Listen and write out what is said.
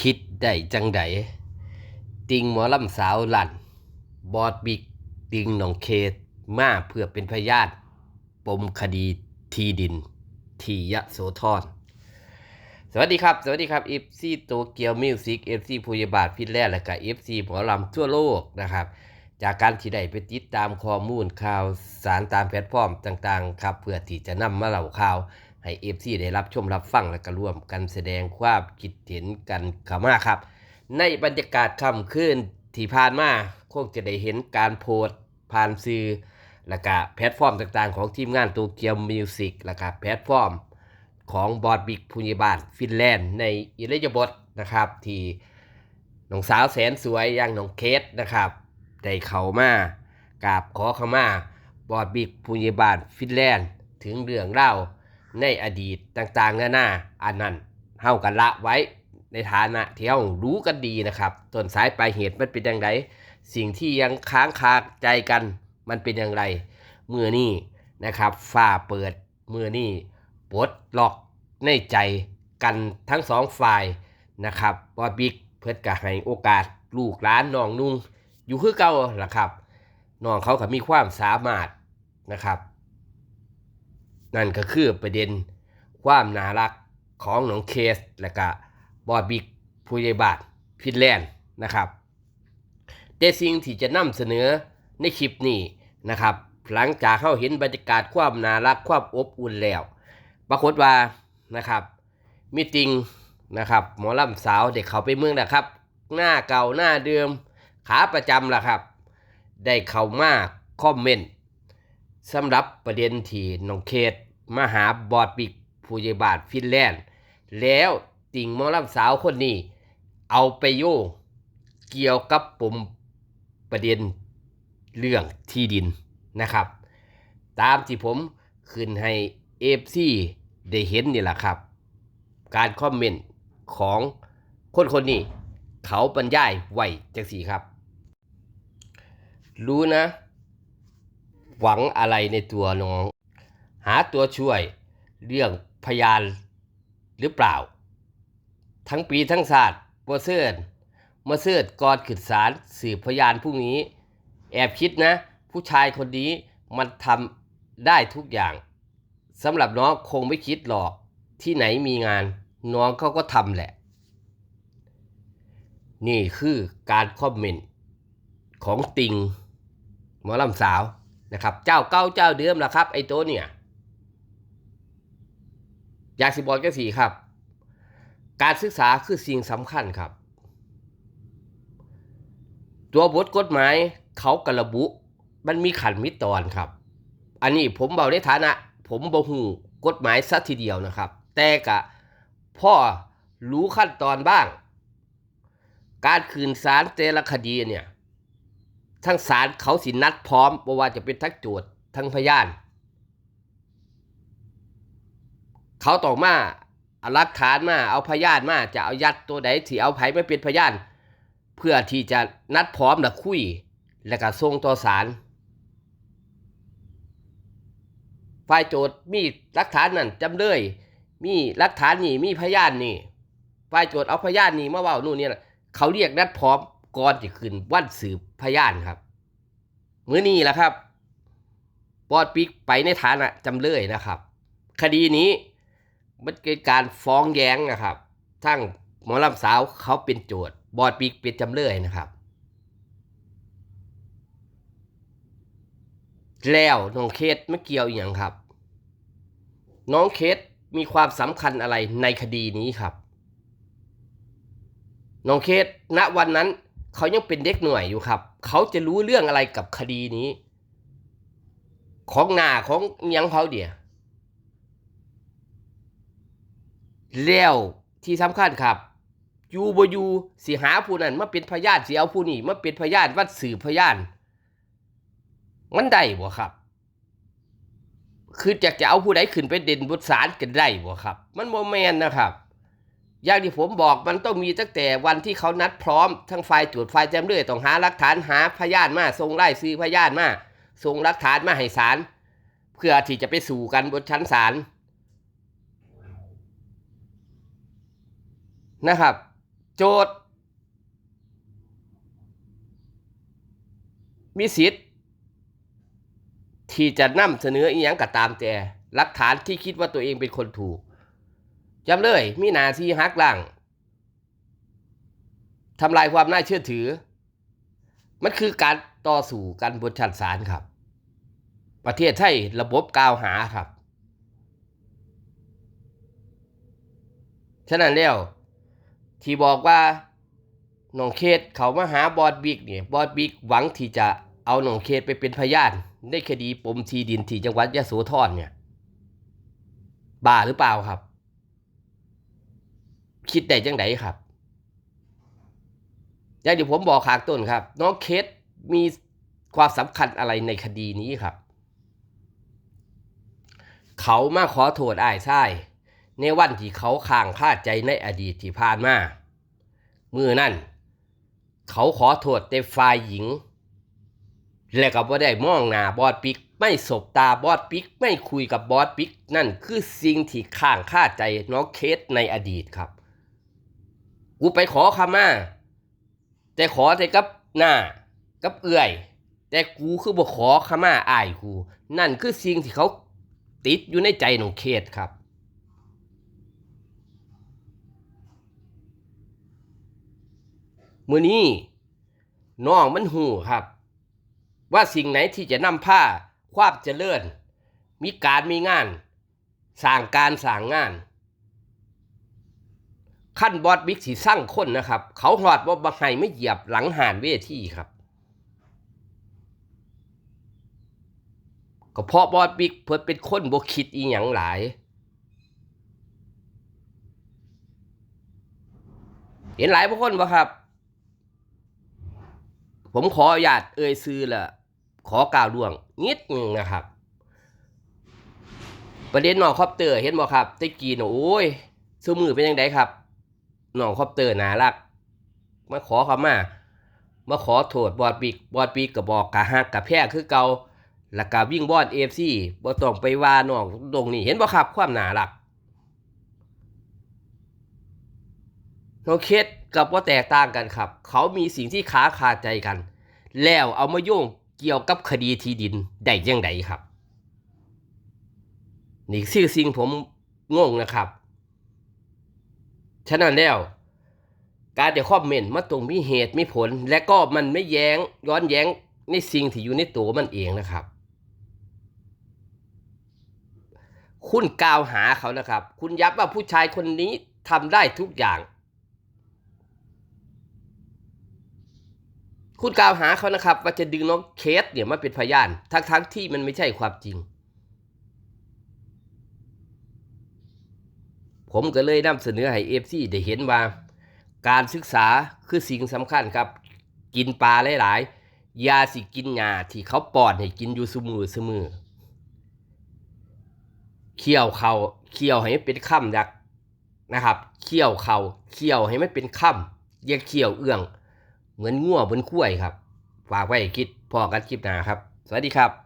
คิดได้จังไดติงหมอลำสาวหลั่น บอดบิกติงหนองเคสมาเพื่อเป็นพยานปมคดีที่ดิน ที่ยะโสธรสวัสดีครับ สวัสดีครับ FC โตเกียวมิวสิก FC พยาบาทฟินแลนด์และก็ FC หมอลำทั่วโลกนะครับ จากการที่ได้ไปติดตามข้อมูลข่าวสารตามแพลตฟอร์มต่างๆ ครับ เพื่อที่จะนำมาเล่าข่าว ให้ FC ได้รับชมรับฟังและก็ร่วมกันแสดงความคิดเห็นกันเข้ามาครับ ในบรรยากาศค่ำคืนที่ผ่านมาคงจะได้เห็นการโพสต์ผ่านสื่อและก็แพลตฟอร์มต่างๆ ของทีมงานโตเกียวมิวสิกและก็แพลตฟอร์มของบอดบิกพุญบาลฟินแลนด์ในอิริยบถนะครับที่น้องสาวแสนสวยอย่างน้องเคสนะครับได้เข้ามากราบขอเข้ามาบอดบิกพุญบาลฟินแลนด์ถึงเรื่องเล่า ในอดีตต่างๆนานาอันนั้นเฮากันละไว้ในฐานะที่เฮารู้กันดีนะครับต้นสายปลายเหตุมันเป็นอย่างไรสิ่งที่ยังค้างคาใจกันมันเป็นอย่างไรเมื่อนี้นะครับฝ้าเปิดเมื่อนี้ปลดล็อกในใจกันทั้งสองฝ่ายนะครับบอบิ๊กเพื่อจะให้โอกาสลูกหลานน้องนุ่งอยู่คือเก่าล่ะครับน้องเขาก็มีความสามารถนะครับ นั่นก็คือประเด็นความน่ารักของน้องเคส และก็บอบิ๊กผู้ใหญ่บานฟินแลนด์นะครับแต่สิ่งที่จะนำเสนอในคลิปนี้นะครับ หลังจากเข้าเห็นบรรยากาศความน่ารักความอบอุ่นแล้ว ปรากฏว่านะครับมีติงนะครับหมอลำสาวเด็กเขาไปเมืองนะครับ หน้าเก่าหน้าเดิมขาประจำล่ะครับ ได้เข้ามาคอมเมนต์ สำหรับประเด็นที่น้องเคสมาหาบอดบิกผู้ใหญ่บานฟินแลนด์ แล้วติงมอลำสาวคนนี้ เอาไปโยงเกี่ยวกับปมประเด็นเรื่องที่ดินนะครับ ตามที่ผมขึ้นให้เอฟซีได้เห็นนี่แหละครับ การคอมเมนต์ของคนคนนี้ เขาบรรยายไว้จังสีครับ รู้นะ หวังอะไรในตัวน้อง หาตัวช่วยเรื่องพยานหรือเปล่า ทั้งปีทั้งศาสตร์บัวเซิร์มาเซิร์ก่อนขึ้นศาลสืบพยานพรุ่งนี้ แอบคิดนะ ผู้ชายคนนี้มันทำได้ทุกอย่างสำหรับน้องคงไม่คิดหรอกที่ไหนมีงาน น้องเขาก็ทำแหละ นี่คือการคอมเมนต์ของติงหมอลำสาว นะครับ เจ้าเก้าเจ้าเดิมละครับ ไอ้ตัวเนี่ย อยากสิบอกแค่สี่ครับ การศึกษาคือสิ่งสำคัญครับ ตัวบทกฎหมายเขากระบุ มันมีขันมิตอนครับ อันนี้ผมเบาในฐานะ ผมบ่หูกฎหมายสักทีเดียวนะครับ แต่กะพ่อรู้ขั้นตอนบ้าง การคืนสารแต่ละคดีเนี่ย ทั้งศาลเขาสินัดพร้อมบ่ว่าจะเป็นทั้งโจทย์ทั้งพยาน เขาต้อมาเอาหลักฐานมาเอาพยานมาจะเอายัดตัวใดที่เอาไผมาเป็นพยาน เพื่อที่จะนัดพร้อมและคุย แล้วก็ส่งต่อศาลฝ่ายโจทย์มีหลักฐานนั่นจำเลยมีหลักฐานนี่มีพยานนี่ฝ่ายโจทย์เอาพยานนี่มาว่านู่นนี่นะเขาเรียกนัดพร้อมก่อนจะขึ้นวันสืบ พยานครับ มื้อนี้แหละครับปอดปิกไปในฐานะจำเลยนะครับ คดีนี้มันเกิดการฟ้องแย้งนะครับทั้งหมอลำสาวเขาเป็นโจทย์บอดปิกเป็นจำเลยนะครับ แล้วน้องเคสไม่เกี่ยวอย่างครับ น้องเคสมีความสำคัญอะไรในคดีนี้ครับ น้องเคสณวันนั้น เขายังเป็นเด็กหน่วยอยู่ครับ เขาจะรู้เรื่องอะไรกับคดีนี้ ของหน้าของยังเขาเดียแล้วที่สำคัญครับยูบอยูสิหาผู้นั้นมาเป็นพยานสิเอาผู้นี้มาเป็นพยานวัดสืบพยานมันได้บ่ครับ คืออยากจะเอาผู้ใดขึ้นไปเด่นบทสารกันได้บ่ครับ มันโมแมนนะครับ อย่างที่ผมบอกมันต้องมีตั้งแต่วันที่เขานัดพร้อมทั้งฝ่ายตรวจฝ่ายจำเลยต้องหาหลักฐานหาพยานมาส่งไล่ซื้อพยานมาส่งหลักฐานมาให้ศาลเพื่อที่จะไปสู่กันบนชั้นศาลนะครับ โจทย์ มีสิทธิ์ที่จะนำเสนออีหยังก็ตามแต่หลักฐานที่คิดว่าตัวเองเป็นคนถูก จำเลยมีหนาที่หักหลังทำลายความน่าเชื่อถือ มันคือการต่อสู้กันบนชั้นศาลครับ ประเทศไทยระบบกล่าวหาครับ ฉะนั้นแล้วที่บอกว่าน้องเคสเขามาหาบอดบิ๊กเนี่ยบอดบิ๊กหวังที่จะเอาน้องเคสไปเป็นพยานในคดีปมที่ดินที่จังหวัดยะโสธรเนี่ยบ้าหรือเปล่าครับ คิดได้จังไดครับ อย่างที่ผมบอกขางต้นครับ น้องเคสมีความสำคัญอะไรในคดีนี้ครับ เขามาขอโทษอ้ายชายในวันที่เขาค้างคาใจในอดีตที่ผ่านมามือนั่นเขาขอโทษแต่ฝ่ายหญิง และก็บ่ได้มองหน้าบอสปิก ไม่สบตาบอสปิก ไม่คุยกับบอสปิก นั่นคือสิ่งที่ข้างคาใจน้องเคสในอดีตครับ กูไปขอขมาแต่ขอแต่กับหน้ากับเอื่อย แต่กูคือบ่ขอขมาอายกู นั่นคือสิ่งที่เขาติดอยู่ในใจน้องเคสครับ มือนี้น้องมันหูครับ ว่าสิ่งไหนที่จะนำผ้าความเจริญ มีการมีงาน สร้างการสร้างงาน ขั้นบอดบิ๊กสีสร้างคนนะครับ เขาหอดว่าบังไห้ไม่เหยียบหลังหานเวทีครับก็เพราะบอดบิ๊กเพิ่นเป็นคนบ่คิดอีหยังหลาย เห็นหลายบางคนบ่ครับ ผมขออนุญาตเอ่ยซื้อละขอกล่าวล่วงนิดหนึงนะครับ ประเด็นน้องคอปเตอร์เห็นบ่ครับตะกี้น่ะโอ้ยซื้อมือเป็นยังไงครับ น้องคอปเตอร์น่ารัก มาขอเขามามาขอโทษบอดปีกบอดปีกก็บอกกะฮักกะแพ้คือเก่าแล้วก็วิ่งบอด AFC บ่ต้องไปว่าน้องตรงนี้เห็นบ่ครับความน่ารักน้องเคสกับว่าแตกต่างกันครับ เขามีสิ่งที่ค้าคาใจกัน แล้วเอามาโยงเกี่ยวกับคดีที่ดินได้ยังไงครับ นี่คือสิ่งผมงงนะครับ ฉะนั้นแล้ว การจะคอมเมนต์มันต้องมีเหตุมีผล และก็มันไม่แย้งย้อนแย้งในสิ่งที่อยู่ในตัวมันเองนะครับ คุณกล่าวหาเขานะครับ คุณยับว่าผู้ชายคนนี้ทำได้ทุกอย่าง คุณกล่าวหาเขานะครับ ว่าจะดึงน้องเคสเนี่ยมาเป็นพยานทั้งทั้งๆที่มันไม่ใช่ความจริง ผมก็เลยนำเสนอให้เอฟซีได้เห็นว่า การศึกษาคือสิ่งสำคัญครับ กินปลาหลายๆยาสิกินหญ้าที่เขาปอนให้กินอยู่สมือสมือเคี่ยวเขาเคี่ยวให้มันเป็นค่ำยักนะครับเคี่ยวเขาเคี่ยวให้มันเป็นค่ำอย่าเคี่ยวเอื้อง เหมือนงัวบนคุ้วยครับ ฝากไว้คิดพอกันคลิปหน้าครับ สวัสดีครับ